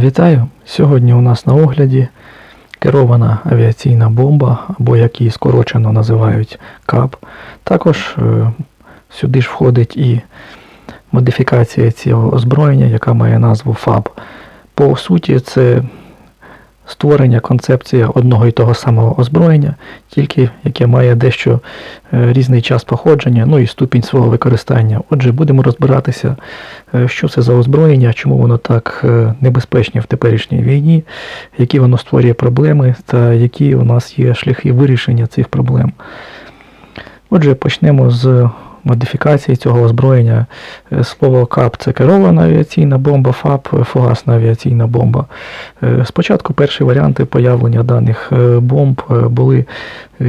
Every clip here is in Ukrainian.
Вітаю! Сьогодні у нас на огляді керована авіаційна бомба, або як її скорочено називають КАП. Також е, сюди ж входить і модифікація цього озброєння, яка має назву ФАБ. По суті, це створення концепція одного і того самого озброєння, тільки яке має дещо е, різний час походження, ну і ступінь свого використання. Отже, будемо розбиратися, е, що це за озброєння, чому воно так е, небезпечне в теперішній війні, які воно створює проблеми та які у нас є шляхи вирішення цих проблем. Отже, почнемо з модифікації цього озброєння. Е, Слово КАП це керована авіаційна бомба, ФАП фугасна авіаційна бомба. Е, Спочатку перші варіанти появлення даних е, бомб були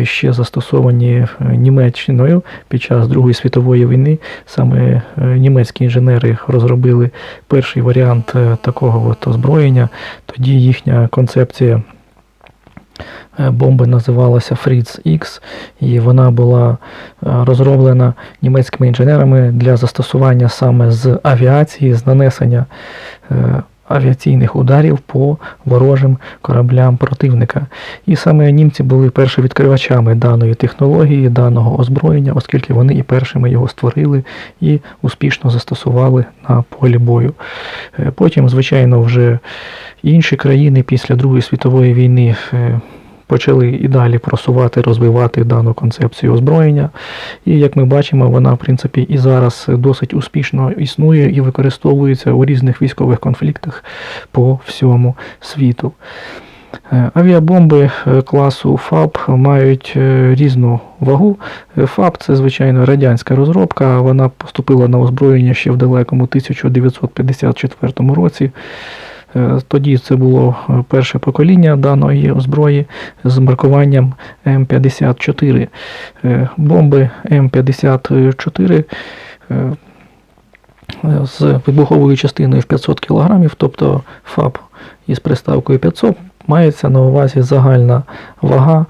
ще застосовані Німеччиною під час Другої світової війни. Саме німецькі інженери розробили перший варіант такого от озброєння. Тоді їхня концепція бомби називалася Фріц X, і вона була е, розроблена німецькими інженерами для застосування саме з авіації, з нанесення е, авіаційних ударів по ворожим кораблям противника. І саме німці були першовідкривачами даної технології, даного озброєння, оскільки вони і першими його створили і успішно застосували на полі бою. Е, Потім, звичайно, вже інші країни після Другої світової війни е, почали і далі просувати, розвивати дану концепцію озброєння. І як ми бачимо, вона, в принципі, і зараз досить успішно існує і використовується у різних військових конфліктах по всьому світу. Е, Авіабомби е, класу ФАБ мають е, різну вагу. ФАБ це, звичайно, радянська розробка. Вона поступила на озброєння ще в далекому 1954 році. Е, Тоді це було е, перше покоління даної зброї з маркуванням М54. Е, Бомби М54 е, з вибуховою частиною в 500 кг, тобто ФАБ із приставкою 500, мається на увазі загальна вага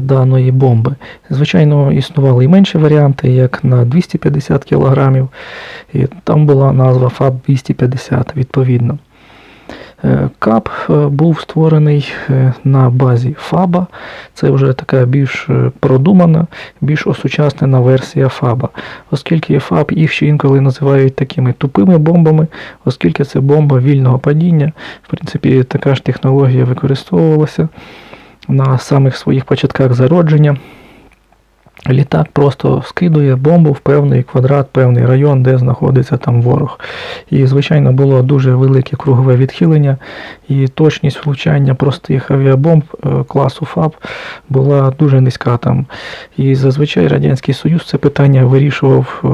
даної бомби. Звичайно, існували і менші варіанти, як на 250 кг, і там була назва ФАБ 250 відповідно. Е, КАП е, був створений е, на базі ФАБа. Це вже така більш продумана, більш осучаснена версія ФАБа. Оскільки ФАБ їх ще інколи називають такими тупими бомбами, оскільки це бомба вільного падіння. В принципі, така ж технологія використовувалася на самих своїх початках зародження. Літак просто скидує бомбу в певний квадрат, певний район, де знаходиться там ворог. І, звичайно, було дуже велике кругове відхилення, і точність влучання простих авіабомб е, класу ФАБ була дуже низька там. І зазвичай Радянський Союз це питання вирішував е,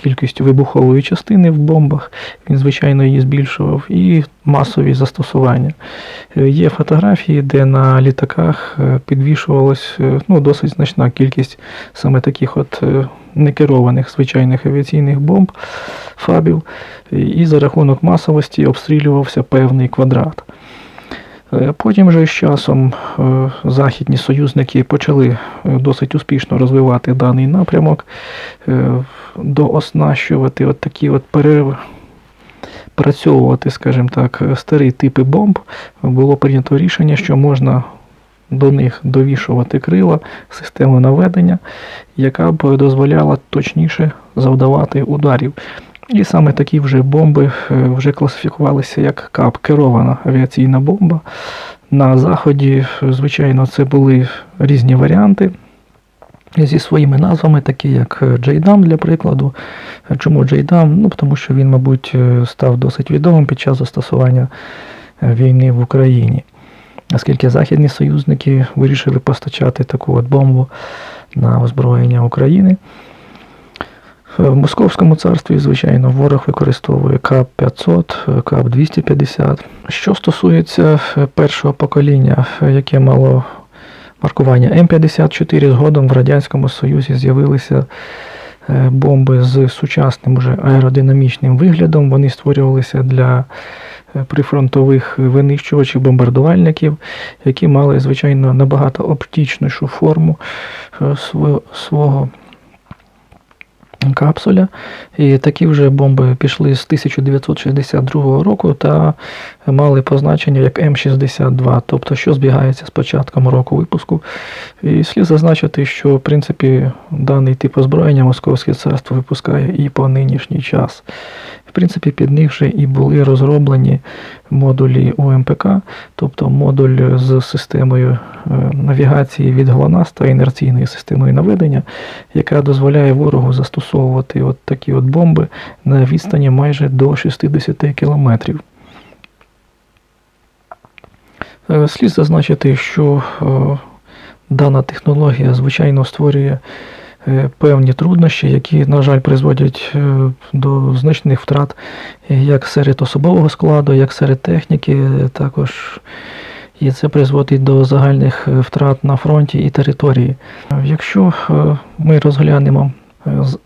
кількістю вибухової частини в бомбах. Він, звичайно, її збільшував, і масові застосування. Е, Є фотографії, де на літаках е, підвішувалась е, ну, досить значна кількість саме таких от некерованих звичайних авіаційних бомб, фабів, і за рахунок масовості обстрілювався певний квадрат. Е, Потім же з часом е, західні союзники почали е, досить успішно розвивати даний напрямок, дооснащувати от такі от перерив, працьовувати, скажімо так, старі типи бомб. Було прийнято рішення, що можна до них довішувати крила, систему наведення, яка б дозволяла точніше завдавати ударів. І саме такі вже бомби е, вже класифікувалися як КАП керована авіаційна бомба. На заході, е, звичайно, це були різні варіанти зі своїми назвами, такі як е, Джейдам, для прикладу. Чому Джейдам? Ну, тому що він, мабуть, став досить відомим під час застосування війни в Україні. Оскільки західні союзники вирішили постачати таку от бомбу на озброєння України. В Московському царстві, звичайно, ворог використовує КАП-500, КАП-250. Що стосується е, першого покоління, е, яке мало маркування М54, згодом в Радянському Союзі з'явилися е, бомби з сучасним уже аеродинамічним виглядом. Вони створювалися для прифронтових винищувачів, бомбардувальників, які мали, звичайно, набагато оптічнішу форму свого капсуля. І такі вже бомби пішли з 1962 року та мали позначення як М62, тобто що збігається з початком року випуску. І слід зазначити, що в принципі даний тип озброєння Московське царство випускає і по нинішній час. В принципі, під них вже і були розроблені модулі УМПК, тобто модуль з системою е, навігації від ГЛОНАСС та інерційною системою наведення, яка дозволяє ворогу застосовувати от такі от бомби на відстані майже до 60 кілометрів. Е, Слід зазначити, що е, дана технологія, звичайно, створює певні труднощі, які, на жаль, призводять е, до значних втрат е, як серед особового складу, як серед техніки, е, також і це призводить до загальних е, втрат на фронті і території. Е, Якщо е, ми розглянемо е,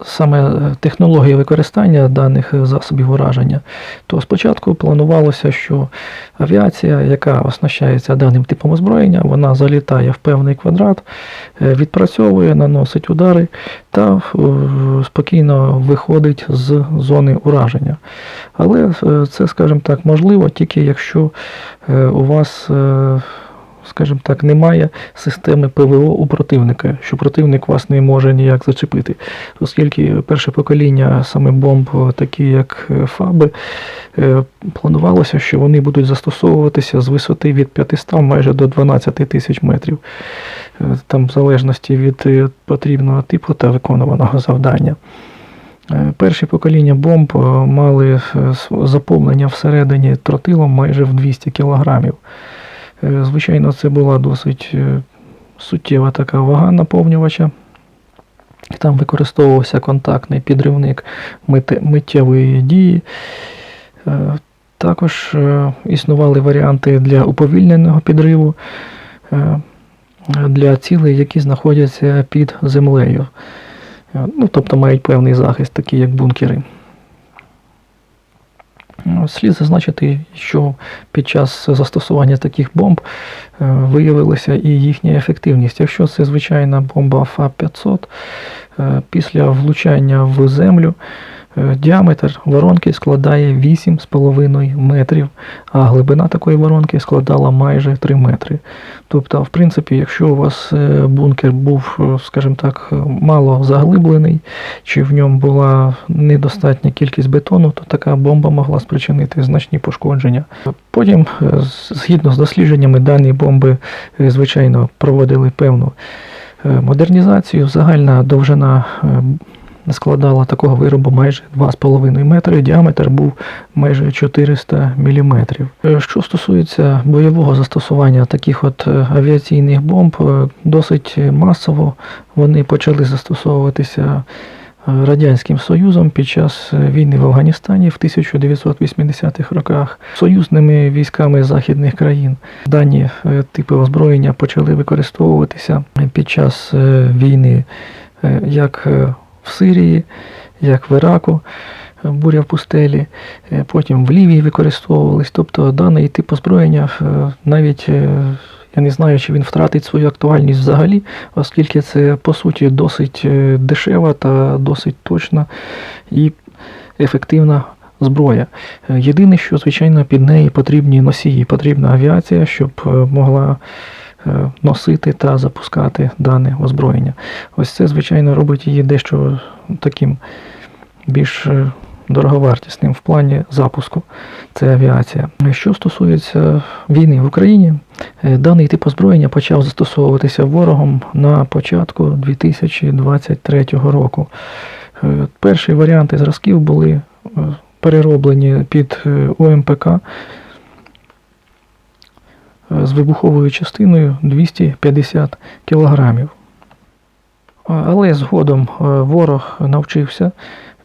саме е, технологію використання даних е, засобів ураження, то спочатку планувалося, що авіація, яка оснащається даним типом озброєння, вона залітає в певний квадрат, е, відпрацьовує, наносить удари та спокійно виходить з зони ураження. Але це, скажімо так, можливо тільки якщо у вас, скажімо так, немає системи ПВО у противника, що противник вас не може ніяк зачепити. Оскільки перше покоління саме бомб, такі як е, ФАБи, е, планувалося, що вони будуть застосовуватися з висоти від 500 майже до 12 тисяч метрів, Е, там в залежності від потрібного типу та виконуваного завдання. Перші покоління бомб мали заповнення всередині тротилом майже в 200 кілограмів. Е, Звичайно, це була досить е, суттєва така вага наповнювача. Там використовувався контактний підривник миттєвої дії. Е, Також існували варіанти для уповільненого підриву для цілей, які знаходяться під землею. Ну, тобто мають певний захист, такий як бункери. Ну, Слід зазначити, що під час застосування таких бомб е, виявилася і їхня ефективність. Якщо це звичайна бомба ФАП-500, е, після влучання в землю діаметр воронки складає 8,5 метрів, а глибина такої воронки складала майже 3 метри. Тобто, в принципі, якщо у вас е, бункер був, е, скажімо так, е, мало заглиблений, чи в ньому була недостатня кількість бетону, то така бомба могла спричинити значні пошкодження. Потім, е, згідно з дослідженнями, дані бомби, е, звичайно, проводили певну е, модернізацію. Загальна довжина е, складала такого виробу майже 2,5 метри, діаметр був майже 400 мм. Що стосується бойового застосування таких от е, авіаційних бомб, е, досить масово вони почали застосовуватися е, Радянським Союзом під час е, війни в Афганістані в 1980-х роках союзними військами західних країн. Дані е, типи озброєння почали використовуватися під час е, війни е, як е, в Сирії, як в Іраку, е, буря в пустелі, е, потім в Лівії використовувались. Тобто даний тип озброєння е, навіть я не знаю, чи він втратить свою актуальність взагалі, оскільки це по суті досить дешева та досить точна і ефективна зброя. Єдине, що, звичайно, під неї потрібні носії, потрібна авіація, щоб могла носити та запускати дане озброєння. Ось це, звичайно, робить її дещо таким більш е, дороговартісним в плані запуску. Це авіація. Що стосується війни в Україні, е, даний тип озброєння почав застосовуватися ворогом на початку 2023 року. Е, Перші варіанти зразків були е, перероблені під е, ОМПК е, вибуховою частиною 250 кілограмів. Але згодом е, ворог навчився,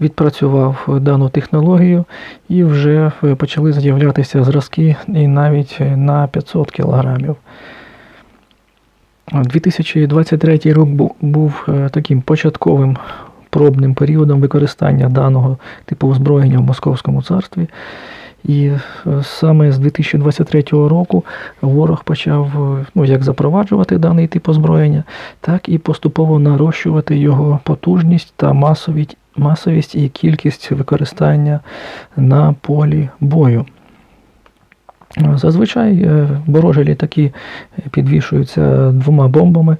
відпрацював дану технологію і вже е, почали з'являтися зразки і навіть е, на 500 кілограмів. 2023 рік був таким початковим пробним періодом використання даного типу озброєння в Московському царстві. І е, саме з 2023 року ворог почав е, ну, як запроваджувати даний тип озброєння, так і поступово нарощувати його потужність та масовість масовість і кількість використання на полі бою. Зазвичай е, ворожі літаки підвішуються двома бомбами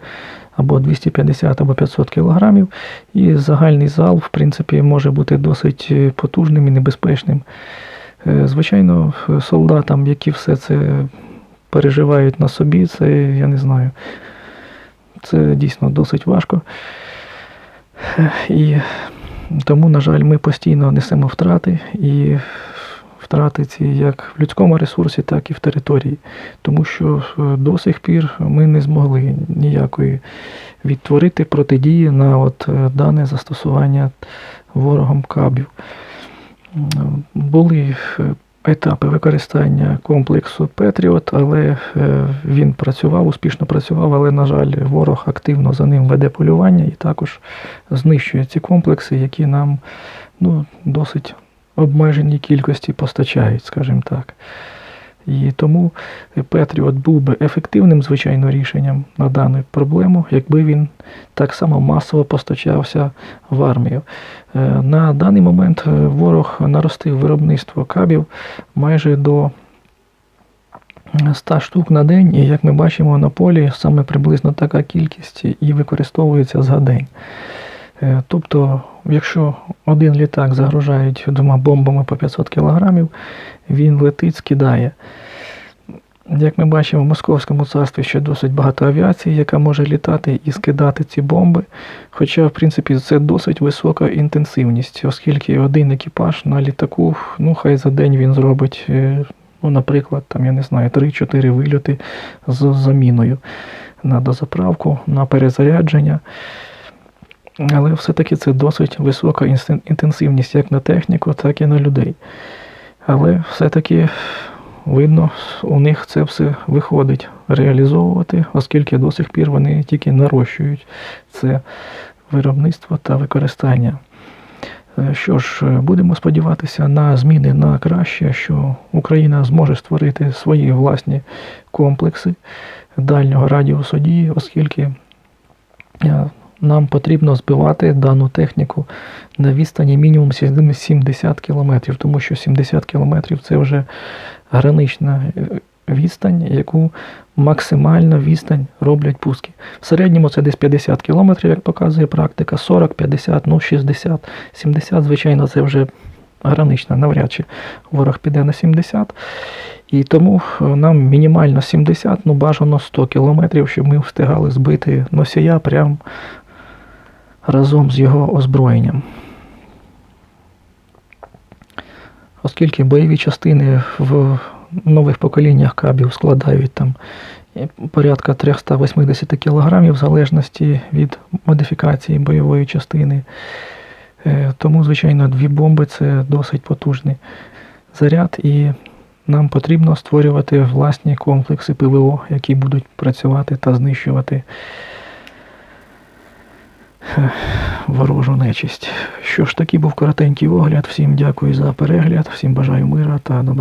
або 250 або 500 кілограмів, і загальний зал, в принципі, може бути досить потужним і небезпечним. Е, Звичайно, солдатам, які все це переживають на собі, це я не знаю. Це дійсно досить важко. Е, І тому, на жаль, ми постійно несемо втрати і втрати ці як в людському ресурсі, так і в території. Тому що е, до сих пір ми не змогли ніякої відтворити протидії на от дане застосування ворогом кабів. Були е, етапи використання комплексу Петріот, але е, він працював, успішно працював, але, на жаль, ворог активно за ним веде полювання і також знищує ці комплекси, які нам ну, досить обмеженій кількості постачають, скажімо так. І тому Петріот був би ефективним, звичайно, рішенням на дану проблему, якби він так само масово постачався в армію. Е, На даний момент е, ворог наростив виробництво кабів майже до 100 штук на день, і як ми бачимо на полі, саме приблизно така кількість і використовується за день. Е, Тобто, якщо один літак загружають двома бомбами по 500 кілограмів, він летить, скидає. Як ми бачимо, в Московському царстві ще досить багато авіації, яка може літати і скидати ці бомби. Хоча, в принципі, це досить висока інтенсивність, оскільки один екіпаж на літаку, ну хай за день він зробить, е, ну, наприклад, там, я не знаю, 3-4 вильоти з заміною на дозаправку, на перезарядження. Але все-таки це досить висока інтенсивність як на техніку, так і на людей. Але все-таки видно, у них це все виходить реалізовувати, оскільки до сих пір вони тільки нарощують це виробництво та використання. Е, Що ж, е, будемо сподіватися на зміни на краще, що Україна зможе створити свої власні комплекси дальнього радіусу дії, оскільки е, нам потрібно збивати дану техніку на відстані мінімум 70 кілометрів, тому що 70 кілометрів це вже гранична е, відстань, яку максимальна відстань роблять пуски. В середньому це десь 50 кілометрів, як показує практика, 40, 50, ну 60, 70, звичайно, це вже гранична, навряд чи ворог піде на 70. І тому е, нам мінімально 70, ну бажано 100 кілометрів, щоб ми встигали збити носія прямо разом з його озброєнням. Оскільки бойові частини в нових поколіннях кабів складають там е, порядка 380 кг в залежності від модифікації бойової частини. Е, Тому, звичайно, дві бомби це досить потужний заряд, і нам потрібно створювати власні комплекси ПВО, які будуть працювати та знищувати ворожу нечисть. Що ж, такий був коротенький огляд. Всім дякую за перегляд, всім бажаю мира та добра.